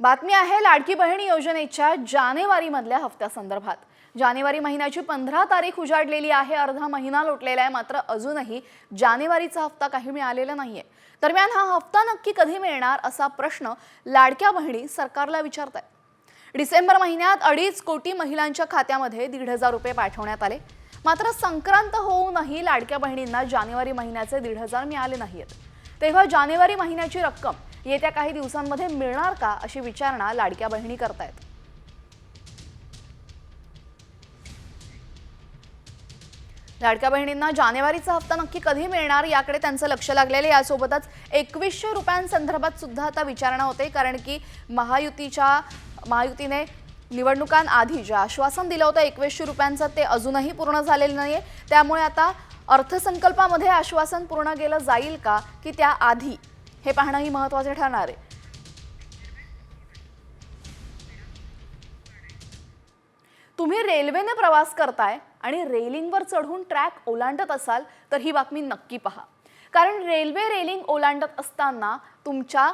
बातमी आहे लाडकी बहीण योजनेच्या जानेवारीमधल्या हप्त्यासंदर्भात जानेवारी महिन्याची पंधरा तारीख उजाडलेली आहे अर्धा महिना लोटलेला आहे मात्र अजूनही जानेवारीचा हप्ता काही मिळालेला नाहीये. दरम्यान हा हप्ता नक्की कधी मिळणार असा प्रश्न लाडक्या बहिणी सरकारला विचारत आहे डिसेंबर महिन्यात अडीच कोटी महिलांच्या खात्यामध्ये दीड हजार रुपये पाठवण्यात आले. मात्र संक्रांत होऊनही लाडक्या बहिणींना जानेवारी महिन्याचे दीड हजार मिळाले नाहीत तेव्हा जानेवारी महिन्याची रक्कम येत्या काही दिवसांमध्ये मिळणार का अशी विचारणा लाडक्या बहिणी करतायत लाडक्या बहिणींना जानेवारीचा हप्ता नक्की कधी मिळणार याकडे त्यांचं लक्ष लागलेलं आहे. यासोबतच एकवीसशे रुपयांसंदर्भात सुद्धा आता विचारणा होते कारण की महायुतीच्या महायुतीने निवडणुकांआधी जे आश्वासन दिलं होतं एकवीसशे रुपयांचं ते अजूनही पूर्ण झालेलं नाही त्यामुळे आता अर्थसंकल्पामध्ये आश्वासन पूर्ण केलं जाईल का की त्याआधी हे पाहणंही महत्त्वाचे ठरणार आहे. तुम्ही रेल्वेने प्रवास करताय आणि रेलिंगवर चढून ट्रॅक ओलांडत असाल तर ही बातमी नक्की पहा. कारण रेल्वे रेलिंग ओलांडत असताना तुमच्या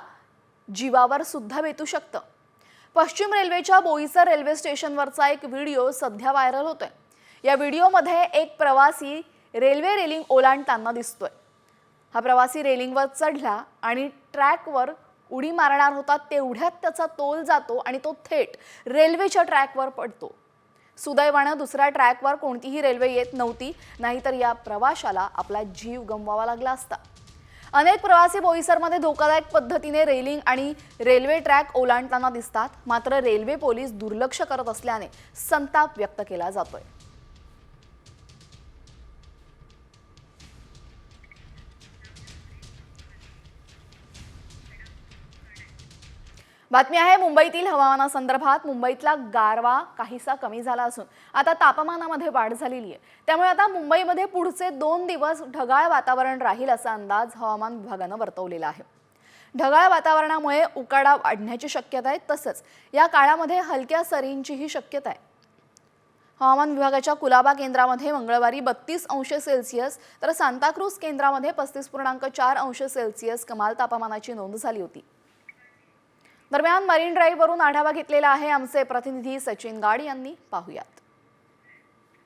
जीवावर सुद्धा बेतू शकतं. पश्चिम रेल्वेच्या बोईसर रेल्वे स्टेशनवरचा एक व्हिडिओ सध्या व्हायरल होतोय. या व्हिडिओमध्ये एक प्रवासी रेल्वे रेलिंग ओलांडताना दिसतोय. हा प्रवासी रेलिंगवर चढला आणि ट्रॅकवर उडी मारणार होता तेवढ्यात त्याचा तोल जातो आणि तो थेट रेल्वेच्या ट्रॅकवर पडतो. सुदैवानं दुसऱ्या ट्रॅकवर कोणतीही रेल्वे येत नव्हती नाहीतर या प्रवाशाला आपला जीव गमवावा लागला असता. अनेक प्रवासी बोईसरमध्ये धोकादायक पद्धतीने रेलिंग आणि रेल्वे ट्रॅक ओलांडताना दिसतात मात्र रेल्वे पोलीस दुर्लक्ष करत असल्याने संताप व्यक्त केला जातोय. बातमी आहे मुंबईतील हवामानासंदर्भात मुंबईतला गारवा काहीसा कमी झाला असून आता तापमानामध्ये वाढ झालेली आहे. त्यामुळे आता मुंबईमध्ये पुढचे दोन दिवस ढगाळ वातावरण राहील असा अंदाज हवामान विभागानं वर्तवलेला आहे. ढगाळ वातावरणामुळे उकाडा वाढण्याची शक्यता आहे तसंच या काळामध्ये हलक्या सरींचीही शक्यता आहे. हवामान विभागाच्या कुलाबा केंद्रामध्ये मंगळवारी बत्तीस अंश सेल्सिअस तर सांताक्रूज केंद्रामध्ये पस्तीस पूर्णांक चार अंश सेल्सिअस कमाल तापमानाची नोंद झाली होती. दरम्यान मरीन ड्राईव्हवरून आढावा घेतलेला आहे. आमचे प्रतिनिधी सचिन गाड यांनी पाहुयात.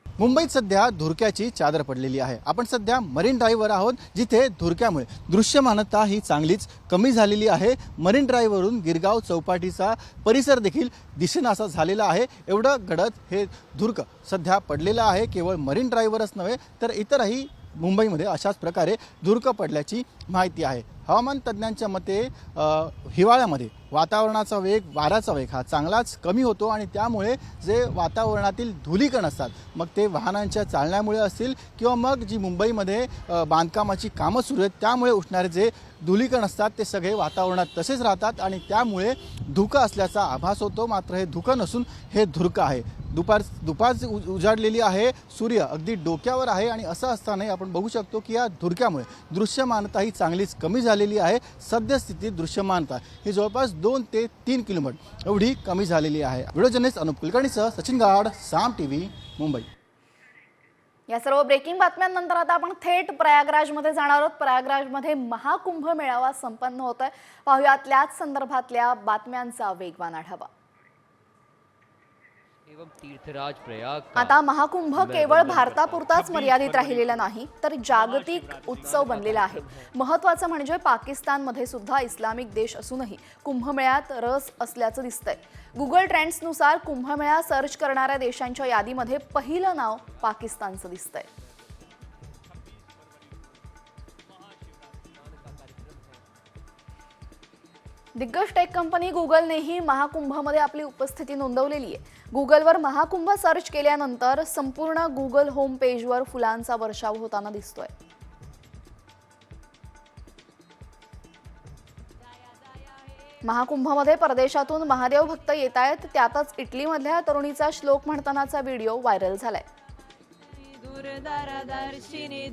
मुंबईत सध्या धुरक्याची चादर पडलेली आहे. आपण सध्या मरीन ड्राईव्हवर आहोत जिथे धुरक्यामुळे दृश्यमानता ही चांगलीच कमी झालेली आहे. मरीन ड्राईव्हवरून गिरगाव चौपाटीचा परिसर देखील दिसेनासा झालेला आहे. एवढं गडद हे धुरक सध्या पडलेलं आहे. केवळ मरीन ड्राईव्हवरच नव्हे तर इतरही मुंबईमध्ये अशाच प्रकारे धुरकं पडल्याची माहिती आहे. हवामान तज्ज्ञांच्या मते हिवाळ्यामध्ये वातावरणाचा वेग वाऱ्याचा वेग हा चांगलाच कमी होतो आणि त्यामुळे जे वातावरणातील धुलीकण असतात मग ते वाहनांच्या चालण्यामुळे असतील किंवा मग जी मुंबईमध्ये बांधकामाची कामं सुरू आहेत त्यामुळे उठणारे जे धुलीकण असतात ते सगळे वातावरणात तसेच राहतात आणि त्यामुळे धुकं असल्याचा आभास होतो. मात्र हे धुकं नसून हे धुरकं आहे. दुपार दुपार उजाडलेली आहे सूर्य अगदी डोक्यावर आहे आणि असं असतानाही आपण बघू शकतो की या धुरक्यामुळे दृश्यमानता ही चांगलीच कमी झाली झालेली आहे. सद्यस्थितीत दृश्यमानता ही जवळपास दोन ते तीन किलोमीटर एवढी कमी झालेली आहे. व्हिडिओ जर्नलिस्ट अनुप कुलकर्णीसह सचिन गाड साम टी व्ही मुंबई. या सर्व ब्रेकिंग बातम्यांनंतर आता आपण थेट प्रयागराजमध्ये जाणार आहोत. प्रयागराजमध्ये महाकुंभ मेळावा संपन्न होत आहे पाहुयात त्याच संदर्भातल्या बातम्यांचा वेगवान आढावा. आता महाकुंभ केवळ भारतापुरताच मर्यादित राहिलेला नाही तर जागतिक उत्सव बनलेला आहे. महत्वाचं म्हणजे पाकिस्तानमध्ये सुद्धा इस्लामिक देश असूनही कुंभमेळ्यात रस असल्याचं दिसतंय. गुगल ट्रेंड्सनुसार कुंभमेळा सर्च करणाऱ्या देशांच्या यादीमध्ये पहिलं नाव पाकिस्तानचं दिसतंय. दिग्गज टेक कंपनी गुगलनेही महाकुंभामध्ये आपली उपस्थिती नोंदवलेली आहे. गुगलवर महाकुंभ सर्च केल्यानंतर संपूर्ण गुगल होम पेजवर फुलांचा वर्षाव होताना दिसतोय. महाकुंभमध्ये परदेशातून महादेव भक्त येत आहेत त्यातच इटलीमधल्या तरुणीचा श्लोक म्हणतानाचा व्हिडिओ व्हायरल झालाय. दूरदरदर्शिनि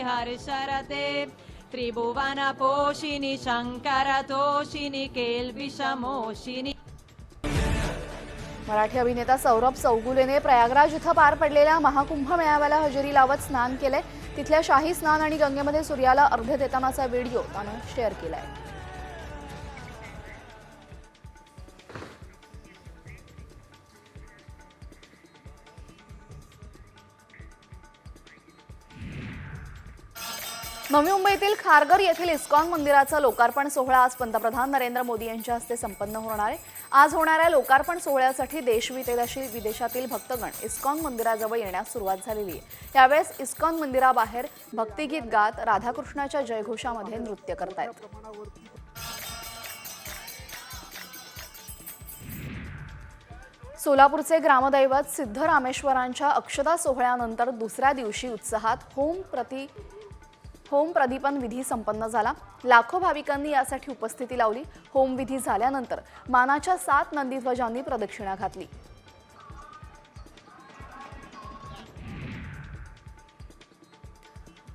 हर शरते. त्रिभुवनपोषिणि शङ्करतोषिणि केल्विषमोषिणि मराठी अभिनेता सौरभ चौगुलेने प्रयागराज इथं पार पडलेल्या महाकुंभ मेळाव्याला हजेरी लावत स्नान केलंय तिथल्या शाही स्नान आणि गंगेमध्ये सूर्याला अर्घ्य देतानाचा व्हिडिओ त्यानं शेअर केलाय नवी मुंबईतील खारघर येथील इस्कॉन मंदिराचा लोकार्पण सोहळा आज पंतप्रधान नरेंद्र मोदी यांच्या हस्ते संपन्न होणार आहे. आज होणाऱ्या लोकार्पण सोहळ्यासाठी देश विदेशी विदेशातील भक्तगण इस्कॉन मंदिराजवळ येण्यास सुरुवात झालेली आहे. यावेळेस इस्कॉन मंदिराबाहेर भक्तिगीत गात राधाकृष्णाच्या जयघोषामध्ये नृत्य करतायत. सोलापूरचे ग्रामदैवत सिद्धरामेश्वरांच्या अक्षदा सोहळ्यानंतर दुसऱ्या दिवशी उत्साहात होम प्रति होम प्रदीपन विधी संपन्न झाला. लाखो भाविकांनी यासाठी उपस्थिती लावली. होम विधी झाल्यानंतर मानाच्या सात नंदीध्वजांनी प्रदक्षिणा घातली.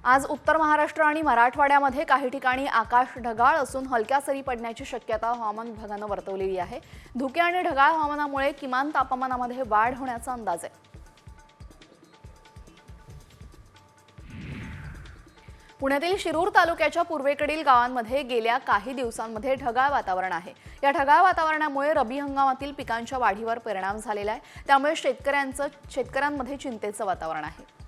आज उत्तर महाराष्ट्र आणि मराठवाड्यामध्ये काही ठिकाणी आकाश ढगाळ असून हलक्या सरी पडण्याची शक्यता हवामान विभागानं वर्तवलेली आहे. धुके आणि ढगाळ हवामानामुळे किमान तापमानामध्ये वाढ होण्याचा अंदाज आहे. पुण्यातील शिरूर तालुक्याच्या पूर्वेकडील गावांमध्ये गेल्या काही दिवसांमध्ये ढगाळ वातावरण आहे. या ढगाळ वातावरणामुळे रबी हंगामातील पिकांच्या वाढीवर परिणाम झालेला आहे. त्यामुळे शेतकऱ्यांचं शेतकऱ्यांमध्ये चिंतेचं वातावरण आहे.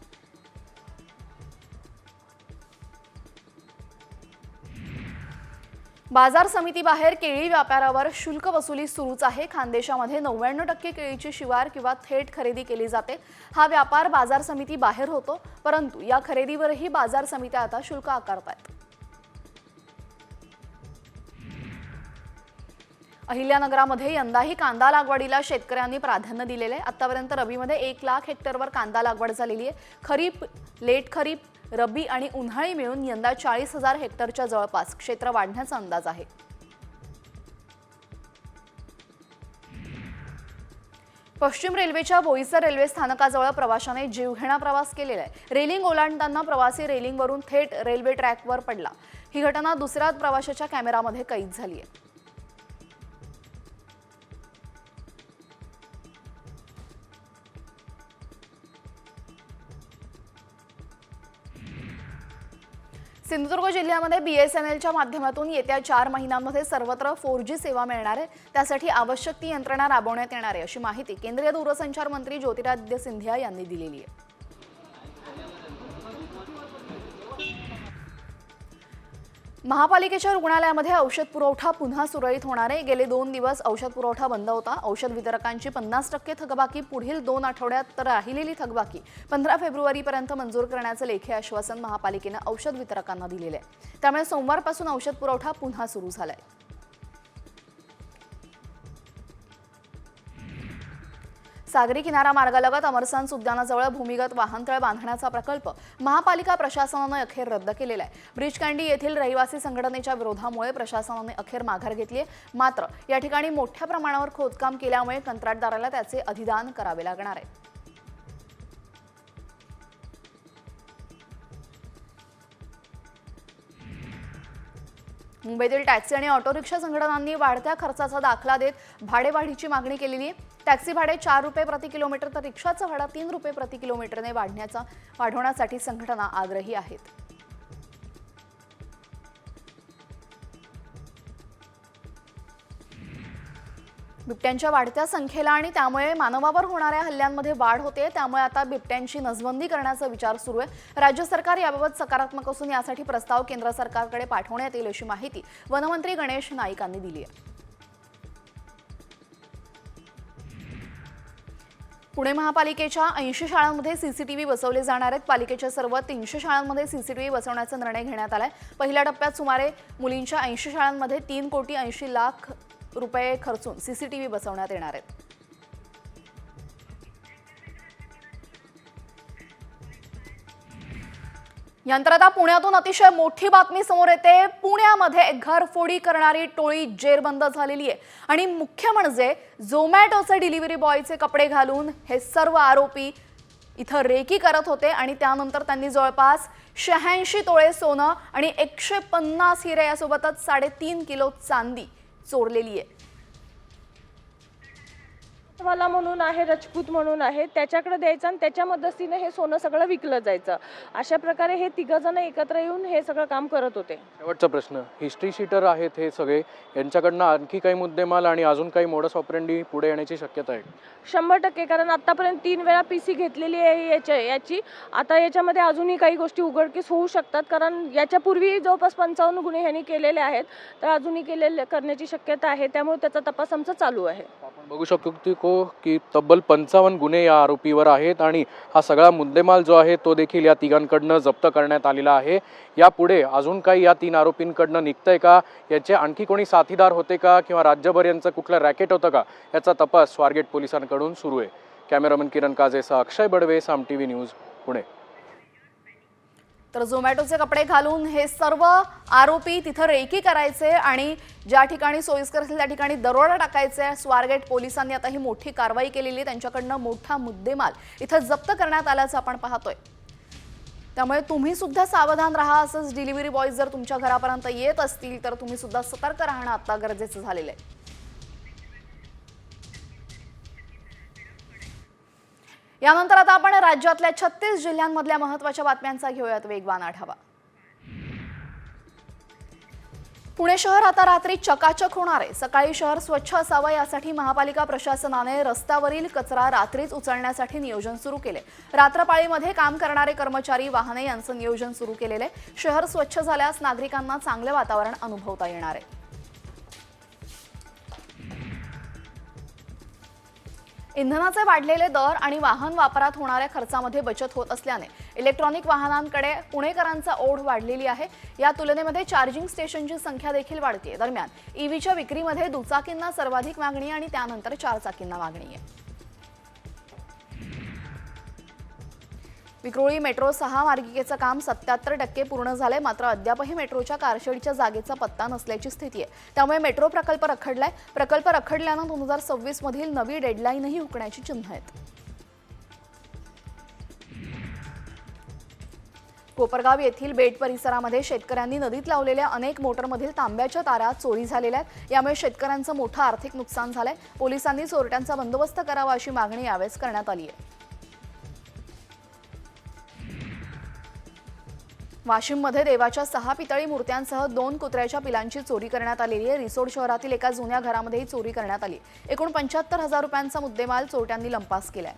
बाजार समितीबाहेर केळी व्यापारावर शुल्क वसुली सुरूच आहे. खानदेशामध्ये नव्याण्णव टक्के केळीची शिवार किंवा थेट खरेदी केली जाते. हा व्यापार बाजार समिती बाहेर होतो परंतु या खरेदीवरही बाजार समित्या आता शुल्क आकारतात अहिल्यानगरामध्ये यंदाही कांदा लागवडीला शेतकऱ्यांनी प्राधान्य दिलेले आहे आतापर्यंत रबीमध्ये एक लाख हेक्टरवर कांदा लागवड झालेली आहे. खरीप लेट खरीप रब्बी आणि उन्हाळी मिळून यंदा चाळीस हजार हेक्टरच्या जवळपास क्षेत्र वाढण्याचा अंदाज आहे. पश्चिम रेल्वेच्या बोईसर रेल्वे स्थानकाजवळ प्रवाशाने जीवघेणा प्रवास केलेला आहे. रेलिंग ओलांडताना प्रवासी रेलिंगवरून थेट रेल्वे ट्रॅकवर पडला. ही घटना दुसऱ्या प्रवाशाच्या कॅमेरामध्ये कैद झाली आहे. सिंधुदुर्ग जिल्ह्यामध्ये बी एस एन एलच्या माध्यमातून येत्या चार महिन्यांमध्ये सर्वत्र फोर जी सेवा मिळणार आहे. त्यासाठी आवश्यक ती यंत्रणा राबवण्यात येणार आहे अशी माहिती केंद्रीय दूरसंचार मंत्री ज्योतिरादित्य सिंधिया यांनी दिलेली आहे. महापालिकेच्या रुग्णालयामध्ये औषध पुरवठा पुन्हा सुरळीत होणार आहे. गेले दोन दिवस औषध पुरवठा बंद होता. औषध वितरकांची पन्नास टक्के थकबाकी पुढील दोन आठवड्यात तर राहिलेली थकबाकी. पंधरा फेब्रुवारीपर्यंत मंजूर करण्याचं लेखी आश्वासन महापालिकेनं औषध वितरकांना दिलेलं आहे. त्यामुळे सोमवारपासून औषध पुरवठा पुन्हा सुरू झालाय. सागरी किनारा मार्गालगत अमरसान्स उद्यानाजवळ भूमिगत वाहनतळ बांधण्याचा प्रकल्प महापालिका प्रशासनानं अखेर रद्द केलेला आहे. ब्रिज कँडी येथील रहिवासी संघटनेच्या विरोधामुळे प्रशासनाने अखेर माघार घेतली आहे. मात्र या ठिकाणी मोठ्या प्रमाणावर खोदकाम केल्यामुळे कंत्राटदाराला त्याचे अधिदान करावे लागणार आहे. मुंबईतील टॅक्सी आणि ऑटो रिक्षा संघटनांनी वाढत्या खर्चाचा दाखला देत भाडेवाढीची मागणी केलेली आहे. टॅक्सी भाडे चार रुपये प्रति किलोमीटर तर रिक्षाचं भाडा तीन रुपये प्रति किलोमीटरने वाढण्याचा वाढवण्यासाठी संघटना आग्रही आहेत. बिबट्यांच्या वाढत्या संख्येला आणि त्यामुळे मानवावर होणाऱ्या हल्ल्यांमध्ये वाढ होते त्यामुळे आता बिबट्यांची नसबंदी करण्याचा विचार सुरू आहे. राज्य सरकार याबाबत सकारात्मक असून यासाठी प्रस्ताव केंद्र सरकारकडे पाठवण्यात येईल अशी माहिती वनमंत्री गणेश नाईकांनी दिली आहे. पुणे महापालिकेच्या ऐंशी शाळांमध्ये सीसीटीव्ही बसवले जाणार आहेत. पालिकेच्या सर्व तीनशे शाळांमध्ये सीसीटीव्ही बसवण्याचा निर्णय घेण्यात आलाय. पहिल्या टप्प्यात सुमारे मुलींच्या ऐंशी शाळांमध्ये तीन कोटी ऐंशी लाख रुपये खर्चून सीसीटीव्ही बसवण्यात येणार आहेत. यानंतर आता पुण्यातून अतिशय मोठी बातमी समोर येते. पुण्यामध्ये घरफोडी करणारी टोळी जेरबंद झालेली आहे. आणि मुख्य म्हणजे झोमॅटोचे डिलिव्हरी बॉयचे कपडे घालून हे सर्व आरोपी इथं रेकी करत होते आणि त्यानंतर त्यांनी जवळपास शहाऐंशी तोळे सोनं आणि एकशे पन्नास हिरे यासोबतच साडेतीन किलो चांदी चोरलेली आहे. वाला म्हणून आहे रजपूत म्हणून आहे त्याच्याकडे द्यायचं आणि त्याच्या मदतीने हे सोनं सगळं विकलं जायचं. अशा प्रकारे हे तिघ जण एकत्र येऊन हे सगळं काम करत होते. शेवटचा प्रश्न हिस्ट्री शीटर आहेत हे सगळे. यांच्याकडनं आणखी काही मुद्देमाल आणि अजून काही मोडस ऑपरेंडी पुढे येण्याची शक्यता आहे? शंभर टक्के कारण आतापर्यंत तीन वेळा पी सी घेतलेली आहे याच्या याची. आता याच्यामध्ये अजूनही काही गोष्टी उघडकीस होऊ शकतात कारण याच्यापूर्वी जवळपास पंचावन्न गुन्हे ह्यांनी केलेले आहेत. तर अजूनही केलेले करण्याची शक्यता आहे त्यामुळे त्याचा तपास आमचा चालू आहे. आपण बघू शकतो की की तब्बल पंचावन्न गुन्हे या आरोपीवर आहेत आणि हा सगळा मुद्देमाल जो आहे तो देखील या तिघांकडनं जप्त करण्यात आलेला आहे. यापुढे अजून काही या तीन आरोपींकडनं निघतंय का? याचे आणखी कोणी साथीदार होते का? किंवा राज्यभर यांचं कुठलं रॅकेट होतं का? याचा तपास स्वारगेट पोलिसांकडून सुरू आहे. Cameraman Kiran काजेसह Akshay Badve Saam T V news Pune. तर झोमॅटोचे कपडे घालून हे सर्व आरोपी तिथं रेकी करायचे आणि ज्या ठिकाणी सोयीस्कर असेल त्या ठिकाणी दरोडा टाकायचे स्वारगेट पोलिसांनी आता ही मोठी कारवाई केलेली आहे. त्यांच्याकडनं मोठा मुद्देमाल इथं जप्त करण्यात आल्याचं आपण पाहतोय त्यामुळे तुम्ही सुद्धा सावधान राहा असंच डिलिव्हरी बॉयज जर तुमच्या घरापर्यंत येत असतील तर तुम्ही सुद्धा सतर्क राहणं आता गरजेचं झालेलं आहे यानंतर आता आपण राज्यातल्या छत्तीस जिल्ह्यांमधल्या महत्त्वाच्या बातम्यांचा घेऊयात वेगवान आढावा. पुणे शहर आता रात्री चकाचक होणार आहे. सकाळी शहर स्वच्छ असावं यासाठी महापालिका प्रशासनाने रस्त्यावरील कचरा रात्रीच उचलण्यासाठी नियोजन सुरू केले. रात्रपाळीमध्ये काम करणारे कर्मचारी वाहने यांचं नियोजन सुरू केलेलं. आहे शहर स्वच्छ झाल्यास नागरिकांना चांगले वातावरण अनुभवता येणार आहे. इंधनाचे वाढलेले दर आणि वाहन वापरात होणाऱ्या खर्चामध्ये बचत होत असल्याने इलेक्ट्रॉनिक वाहनांकडे पुणेकरांचा ओढ वाढलेली आहे. या तुलनेमध्ये चार्जिंग स्टेशनची संख्या देखील वाढते दरम्यान ईव्हीच्या विक्रीमध्ये दुचाकींना सर्वाधिक मागणी आणि त्यानंतर चारचाकींना मागणी आहे. विक्रोळी मेट्रो सहा मार्गिकेचं काम सत्याहत्तर टक्के पूर्ण झालंय. मात्र अद्यापही मेट्रोच्या कारशेडच्या जागेचा पत्ता नसल्याची स्थिती आहे. त्यामुळे मेट्रो प्रकल्प रखडलाय. प्रकल्प रखडल्यानं दोन हजार सव्वीस मधील नवी डेडलाईनही हुकण्याची चिन्ह आहेत. कोपरगाव येथील बेट परिसरामध्ये शेतकऱ्यांनी नदीत लावलेल्या अनेक मोटरमधील तांब्याच्या तारा चोरी झालेल्या आहेत. यामुळे शेतकऱ्यांचं मोठं आर्थिक नुकसान झालंय. पोलिसांनी चोरट्यांचा बंदोबस्त करावा अशी मागणी यावेळेस करण्यात आली आहे. वाशिममध्ये देवाच्या सहा पितळी मूर्त्यांसह दोन कुत्र्याच्या पिलांची चोरी करण्यात आलेली आहे. रिसोड शहरातील एका जुन्या घरामध्येही चोरी करण्यात आली. एकूण पंच्याहत्तर हजार रुपयांचा मुद्देमाल चोरट्यांनी लंपास केलाय.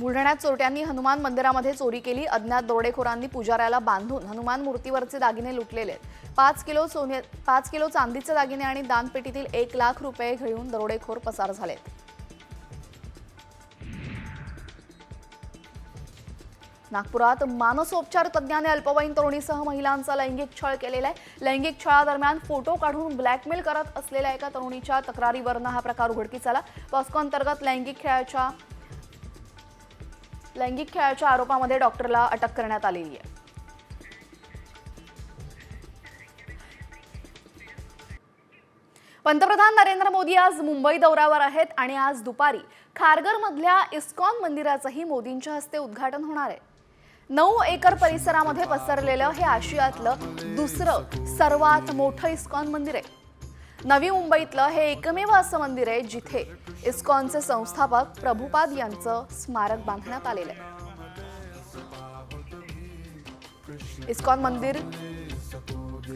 बुलढाण्यात चोरट्यांनी हनुमान मंदिरामध्ये चोरी केली. अज्ञात दरोडेखोरांनी पुजाऱ्याला बांधून हनुमान मूर्तीवरचे दागिने लुटलेले आहेत. पाच किलो सोने पाच किलो चांदीचे दागिने आणि दानपेटीतील एक लाख रुपये घेऊन दरोडेखोर पसार झालेत. नागपुरात मानसोपचार तज्ज्ञाने अल्पवयीन तरुणीसह महिलांचा लैंगिक छळ केलेला आहे. लैंगिक छळादरम्यान फोटो काढून ब्लॅकमेल करत असलेल्या एका तरुणीच्या तक्रारीवरनं हा प्रकार उघडकीस आला. पॉस्को अंतर्गत लैंगिक खेळाच्या लैंगिक खेळाच्या आरोपामध्ये डॉक्टरला अटक करण्यात आलेली आहे. पंतप्रधान नरेंद्र मोदी आज मुंबई दौऱ्यावर आहेत आणि आज दुपारी खारघरमधल्या इस्कॉन मंदिराचंही मोदींच्या हस्ते उद्घाटन होणार आहे. नऊ एकर परिसरामध्ये पसरलेलं हे आशियातलं दुसरं सर्वात मोठं इस्कॉन मंदिर आहे. नवी मुंबईतलं हे एकमेव असं मंदिर आहे जिथे इस्कॉनचे संस्थापक प्रभुपाद यांचं स्मारक बांधण्यात आलेलं आहे. इस्कॉन मंदिर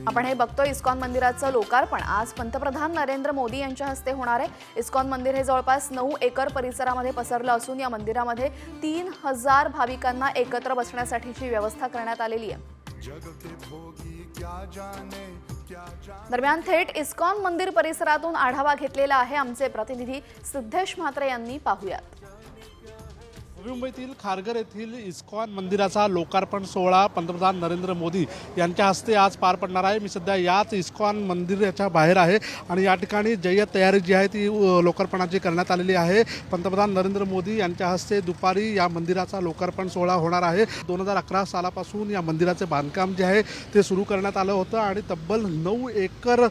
आपण हे बघतो इस्कॉन मंदिराचं लोकार्पण. आज पंतप्रधान नरेंद्र मोदी यांच्या हस्ते होणार आहे. इस्कॉन मंदिर हे जवळपास नऊ एकर परिसरामध्ये पसरलं असून या मंदिरामध्ये तीन हजार भाविकांना एकत्र बसण्यासाठीची व्यवस्था करण्यात आलेली आहे. दरम्यान थेट इस्कॉन मंदिर परिसरातून आढावा घेतलेला आहे आमचे प्रतिनिधी सिद्धेश म्हात्रे यांनी पाहुयात. मुंबईतील खारघर येथील इस्कॉन मंदिराचा लोकार्पण सोहळा पंतप्रधान नरेंद्र मोदी यांच्या हस्ते आज पार पडणार आहे. मी सध्या याच इस्कॉन मंदिराच्या बाहेर आहे आणि या ठिकाणी जय्यत तयारी जी आहे ती लोकार्पणाची करण्यात आलेली आहे. पंतप्रधान नरेंद्र मोदी यांच्या हस्ते दुपारी या मंदिराचा लोकार्पण सोहळा होणार आहे. दोन हजार अकरा सालापासून या मंदिराचे बांधकाम जे आहे ते सुरू करण्यात आलं होतं आणि तब्बल नऊ एकर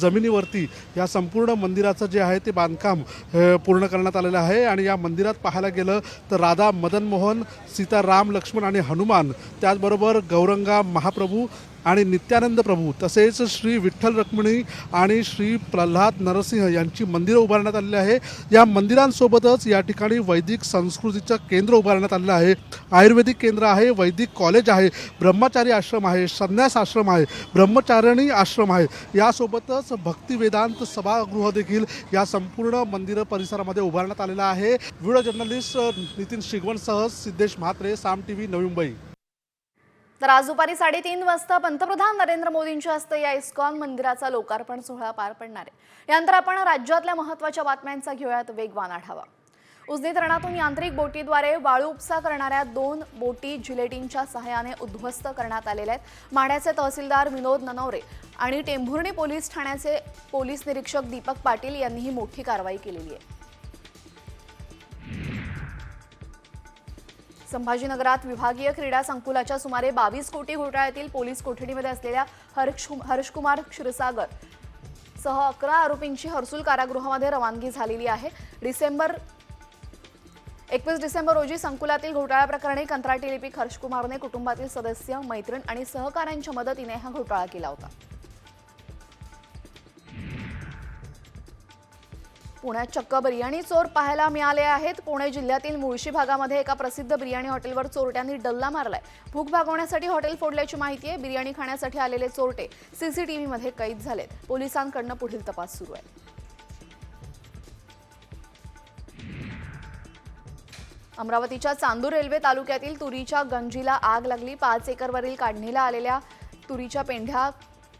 जमिनीवरती या संपूर्ण मंदिराचं जे आहे ते बांधकाम पूर्ण करण्यात आलेलं आहे. आणि या मंदिरात पाहायला गेलं तर राधा मदन मोहन सीताराम लक्ष्मण आणि हनुमान त्याचबरोबर गौरंगा महाप्रभू आणि नित्यानंद प्रभू तसेच श्री विठ्ठल रक्मिणी आणि श्री प्रल्हाद नरसिंह यांची मंदिरं उभारण्यात आलेली आहे. या मंदिरांसोबतच या ठिकाणी वैदिक संस्कृतीचं केंद्र उभारण्यात आलेलं आहे. आयुर्वेदिक केंद्र आहे वैदिक कॉलेज आहे ब्रह्मचारी आश्रम आहे संन्यास आश्रम आहे ब्रह्मचारिणी आश्रम आहे. यासोबतच भक्तिवेदांत सभागृह देखील या संपूर्ण मंदिर परिसरामध्ये उभारण्यात आलेलं आहे. व्हिडिओ जर्नलिस्ट नितीन शिगवणसह सिद्धेश म्हात्रे साम टी व्ही नवी मुंबई. तर आज दुपारी साडेतीन वाजता पंतप्रधान नरेंद्र मोदींच्या हस्ते या इस्कॉन मंदिराचा लोकार्पण सोहळा पार पडणार आहे. यानंतर आपण राज्यातल्या महत्त्वाच्या बातम्यांचा घेऊयात वेगवान आढावा उजनी धरणातून यांत्रिक बोटीद्वारे वाळू उपसा करणाऱ्या दोन बोटी जिलेटिनच्या सहाय्याने उद्ध्वस्त करण्यात आलेल्या आहेत. माढ्याचे तहसीलदार विनोद ननवरे आणि टेंभुर्णी पोलीस ठाण्याचे पोलीस निरीक्षक दीपक पाटील यांनी ही मोठी कारवाई केलेली आहे. संभाजीनगरात विभागीय क्रीडा संकुलाच्या सुमारे बावीस कोटी घोटाळ्यातील पोलीस कोठडीमध्ये असलेल्या हर्ष हर्षकुमार क्षीरसागर सह अकरा आरोपींची हर्सुल कारागृहामध्ये रवानगी झालेली आहे. डिसेंबर एकवीस डिसेंबर रोजी संकुलातील घोटाळा प्रकरणी कंत्राटी लिपिक हर्षकुमारने कुटुंबातील सदस्य मैत्रीण आणि सहकाऱ्यांच्या मदतीने हा घोटाळा केला होता. पुण्यात चक्क बिर्याणी चोर पाहायला मिळाले आहेत. पुणे जिल्ह्यातील मुळशी भागामध्ये एका प्रसिद्ध बिर्याणी हॉटेलवर चोरट्यांनी डल्ला मारलाय. भूक भागवण्यासाठी हॉटेल फोडल्याची माहिती आहे. बिर्याणी खाण्यासाठी आलेले चोरटे सीसीटीव्हीमध्ये कैद झालेत. पोलिसांकडनं पुढील तपास सुरू आहे. अमरावतीच्या चांदूर रेल्वे तालुक्यातील तुरीच्या गंजीला आग लागली. पाच एकरवरील काढणीला आलेल्या तुरीच्या पेंढ्या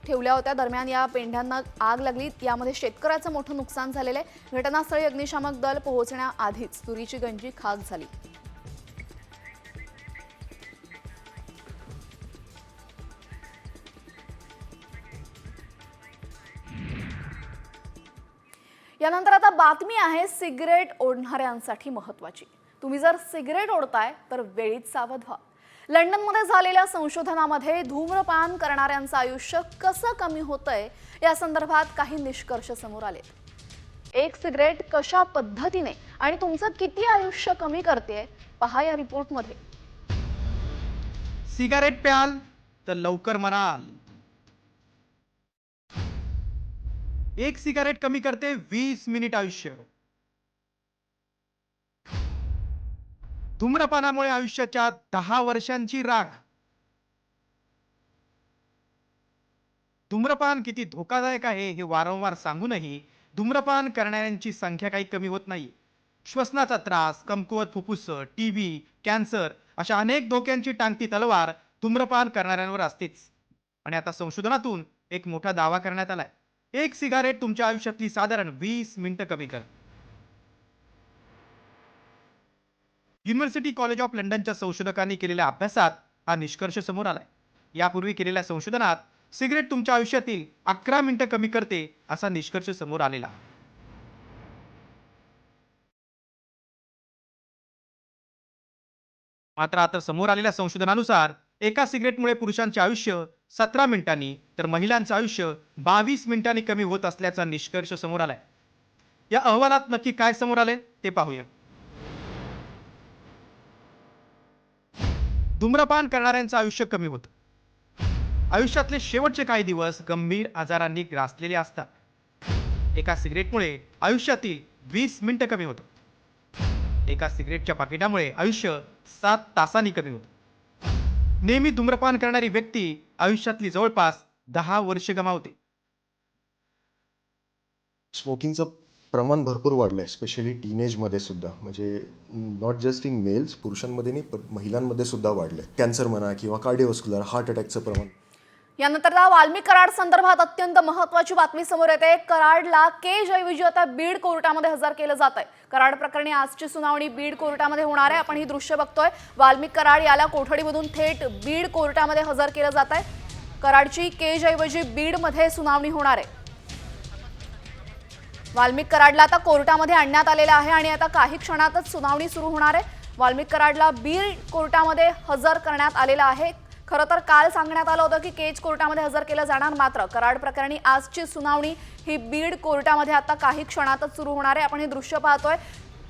ठेवल्या होत्या. दरम्यान या पेंढ्यांना आग लागली. यामध्ये शेतकऱ्याचं मोठं नुकसान झालेलं आहे. घटनास्थळी अग्निशामक दल पोहोचण्याआधीच तुरीची गंजी खाक झाली. यानंतर आता बातमी आहे सिगरेट ओढणाऱ्यांसाठी महत्वाची. तुम्ही जर सिगरेट ओढताय तर वेळीच सावध व्हा. लंडनमध्ये झालेल्या संशोधनामध्ये धूम्रपान करणाऱ्यांचं आयुष्य कसं कमी होतंय या संदर्भात काही निष्कर्ष समोर आले एक सिगरेट कशा पद्धतीने आणि तुमचं किती आयुष्य कमी करते पहा या रिपोर्टमध्ये. सिगारेट प्याल तर लवकर मराल. एक सिगारेट कमी करते वीस मिनिट आयुष्य. धूम्रपानामुळे आयुष्याच्या दहा वर्षांची राख. धूम्रपान किती धोकादायक आहे हे वारंवार सांगूनही धूम्रपान करणाऱ्यांची संख्या काही कमी होत नाही. श्वसनाचा त्रास कमकुवत फुफ्फुस टीबी कॅन्सर अशा अनेक धोक्यांची टांगती तलवार धूम्रपान करणाऱ्यांवर असतेच. आणि आता संशोधनातून एक मोठा दावा करण्यात आलाय. एक सिगारेट तुमच्या आयुष्यातली साधारण वीस मिनिटं कमी कर. युनिव्हर्सिटी कॉलेज ऑफ लंडनच्या संशोधकांनी केलेल्या अभ्यासात हा निष्कर्ष समोर आलाय. यापूर्वी केलेल्या संशोधनात सिगरेट तुमच्या आयुष्यातील अकरा मिनिटं कमी करते असा निष्कर्ष समोर आलेला. मात्र आता समोर आलेल्या संशोधनानुसार एका सिगरेटमुळे पुरुषांचे आयुष्य सतरा मिनिटांनी तर महिलांचं आयुष्य बावीस मिनिटांनी कमी होत असल्याचा निष्कर्ष समोर आलाय. या अहवालात नक्की काय समोर आले ते पाहूया. धूम्रपान करणाऱ्यांचं आयुष्य कमी होतं. आयुष्यातले शेवटचे काही दिवस गंभीर आजारांनी ग्रासलेले असतात. एका सिगरेटमुळे आयुष्यातील वीस मिनिटं कमी होतं. एका सिगरेटच्या पाकिटामुळे आयुष्य सात तासांनी कमी होतं. नेहमी धूम्रपान करणारी व्यक्ती आयुष्यातली जवळपास दहा वर्ष गमावते. स्मोकिंगचं प्रमाण भरपूर वाढलं आहे स्पेशली टीनेजमध्ये सुद्धा. म्हणजे नॉट जस्ट इन मेल्स पुरुषांमध्ये नाही पण महिलांमध्ये सुद्धा वाढलं आहे कॅन्सर म्हणा किंवा कार्डिओस्क्युलर हार्ट अटॅकचं प्रमाण. यानंतर वाल्मी कराड संदर्भात अत्यंत महत्वाची बातमी समोर येते. कराडला केज ऐवजी आता बीड कोर्टामध्ये हजर केलं जात आहे कराड प्रकरणी आजची सुनावणी बीड कोर्टामध्ये होणार आहे. आपण ही दृश्य बघतोय. वाल्मिक कराड याला कोठडीमधून थेट बीड कोर्टामध्ये हजर केलं जात आहे कराडची के जयवजी बीडमध्ये सुनावणी होणार आहे. वाल्मिक कराडला आता कोर्टामध्ये आणण्यात आलेलं आहे आणि आता काही क्षणातच सुनावणी सुरू होणार आहे. वाल्मिक कराडला बीड कोर्टामध्ये हजर करण्यात आलेलं आहे. खरं तर काल सांगण्यात आलं होतं की केज कोर्टामध्ये हजर केलं जाणार मात्र कराड प्रकरणी आजची सुनावणी ही बीड कोर्टामध्ये आता काही क्षणातच सुरू होणार आहे. आपण हे दृश्य पाहतोय.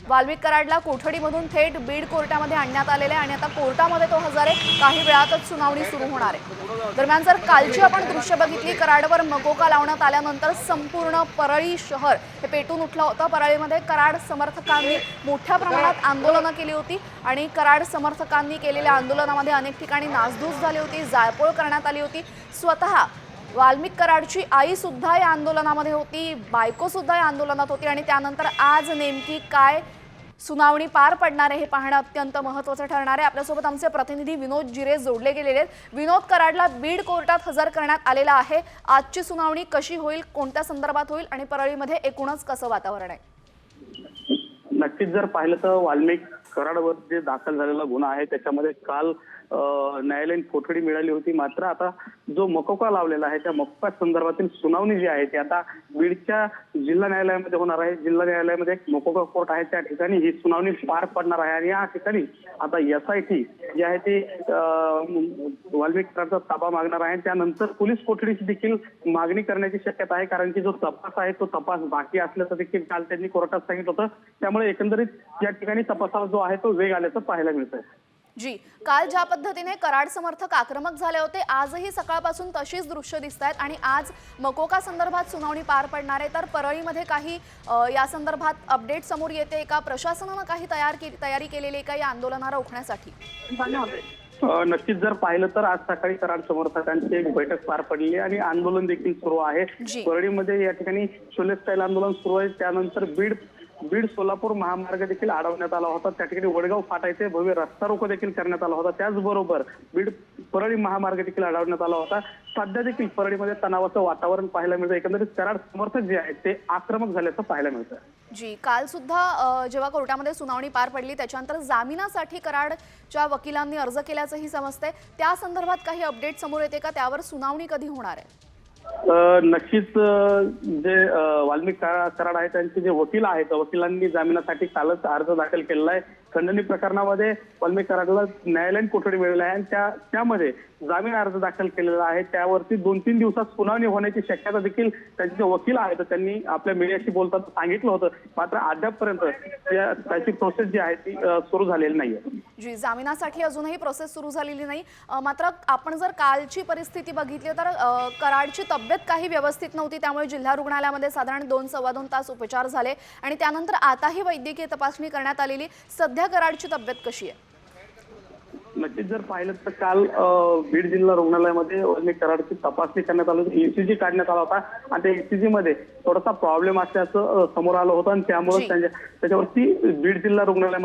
वाल्मिक कराडला कोठडीमधून थेट बीड कोर्टामध्ये आणण्यात आलेले आहे आणि आता कोर्टामध्ये तो हजारे आहे. काही वेळातच सुनावणी सुरू होणार आहे. दरम्यान जर कालची आपण दृश्य बघितली कराडवर मगोका लावण्यात आल्यानंतर संपूर्ण परळी शहर हे पेटून उठलं होतं. परळीमध्ये कराड समर्थकांनी मोठ्या प्रमाणात आंदोलनं केली होती आणि कराड समर्थकांनी केलेल्या आंदोलनामध्ये अनेक ठिकाणी नासधूस झाली होती जाळपोळ करण्यात आली होती. स्वतः वाल्मिक कराडची आई सुद्धा या आंदोलनामध्ये होती बायको सुद्धा या आंदोलनात होती आणि त्यानंतर आज नेमकी काय सुनावणी पार पडणार आहे हे पाहणं अत्यंत महत्त्वाचं ठरणार आहे. आपल्यासोबत आमचे प्रतिनिधी विनोद जिरे जोडले गेलेले आहेत. विनोद कराडला बीड कोर्टात हजर करण्यात आलेला आहे. आजची सुनावणी कशी होईल कोणत्या संदर्भात होईल आणि परळीमध्ये एकूणच कसं वातावरण आहे? नक्कीच जर पाहिलं तर वाल्मिक कराडवर जे दाखल झालेला गुन्हा आहे त्याच्यामध्ये काल न्यायालयीन कोठडी मिळाली होती. मात्र आता जो मकोका लावलेला आहे त्या मकोका संदर्भातील सुनावणी जी आहे ती आता बीडच्या जिल्हा न्यायालयामध्ये होणार आहे. जिल्हा न्यायालयामध्ये एक मकोका कोर्ट आहे. त्या ठिकाणी ही सुनावणी पार पडणार आहे. आणि या ठिकाणी आता एस आय टी जी आहे ती अं, ताबा मागणार आहे. त्यानंतर पोलीस कोठडीची देखील मागणी करण्याची शक्यता आहे. कारण की जो तपास आहे तो तपास बाकी असल्याचं देखील काल त्यांनी कोर्टात सांगितलं होतं. त्यामुळे एकंदरीत या ठिकाणी तपासाला जो आहे तो वेग आल्याचं पाहायला मिळतंय. जी काल ज्या पद्धतीने कराड समर्थक आक्रमक झाले होते आजही सकाळपासून तशीच दृश्य दिसत आहेत आणि आज मकोका संदर्भात सुनावणी पार पडणार आहे. तर परळीमध्ये काही या संदर्भात अपडेट समोर येते. का प्रशासनानं काही तयार केली तयारी केलेली आहे का या आंदोलनाला रोखण्यासाठी? नक्कीच जर पाहिलं तर आज सकाळी कराड समर्थकांची एक बैठक पार पडली आणि आंदोलन देखील सुरू आहे. परळीमध्ये या ठिकाणी शोले स्टाईल आंदोलन सुरू आहे. त्यानंतर बीड बीड सोलापूर महामार्ग देखील अडवण्यात आला होता. त्या ठिकाणी वडगाव फाटा येथे भव्य रस्ता रोको देखील करण्यात आला होता. त्याचबरोबर बीड परळी महामार्ग देखील अडवण्यात आला होता. सध्या देखील परळीमध्ये तणावाचं वातावरण पाहायला मिळतं एकंदरीत कराड समर्थक जे आहेत ते आक्रमक झाल्याचं पाहायला मिळतं जी काल सुद्धा जेव्हा कोर्टामध्ये सुनावणी पार पडली त्याच्यानंतर जामिनासाठी कराडच्या वकिलांनी अर्ज केल्याचंही समजतंय. त्या संदर्भात काही अपडेट समोर येते का? त्यावर सुनावणी कधी होणार आहे? नक्कीच जे वाल्मिक कराड आहे त्यांचे जे वकील आहेत वकिलांनी जामिनासाठी कालच अर्ज दाखल केलेला आहे. खंडणी प्रकरणामध्ये वाल्मिक न्यायालयीन कोठडी मिळाली आहे आणि त्या त्यामध्ये जामीन अर्ज दाखल केलेला आहे. त्यावरती दोन तीन दिवसात सुनावणी होण्याची शक्यता देखील त्यांचे जे वकील आहेत. त्यांनी आपल्या मीडियाशी बोलताना सांगितलं होतं. मात्र अद्यापपर्यंत त्याची प्रोसेस जी आहे ती सुरू झालेली नाहीये. जी जामिनासाठी अजूनही प्रोसेस सुरू झालेली नाही. मात्र आपण जर कालची परिस्थिती बघितली तर कराडची तब्येत काही व्यवस्थित नव्हती. त्यामुळे जिल्हा रुग्णालयामध्ये साधारण दोन सव्वा दोन तास उपचार झाले. आणि त्यानंतर आताही वैद्यकीय तपासणी करण्यात आलेली. सध्या कराडची तब्येत कशी आहे? नक्कीच जर पाहिलं तर काल बीड जिल्हा रुग्णालयामध्ये कराडची तपासणी करण्यात आली होती. ईसीजी काढण्यात आला होता. आणि त्या ईसीजी मध्ये थोडासा प्रॉब्लेम असल्याचं समोर आलं होतं. आणि त्यामुळे त्याच्यावरती बीड जिल्हा रुग्णालयामध्ये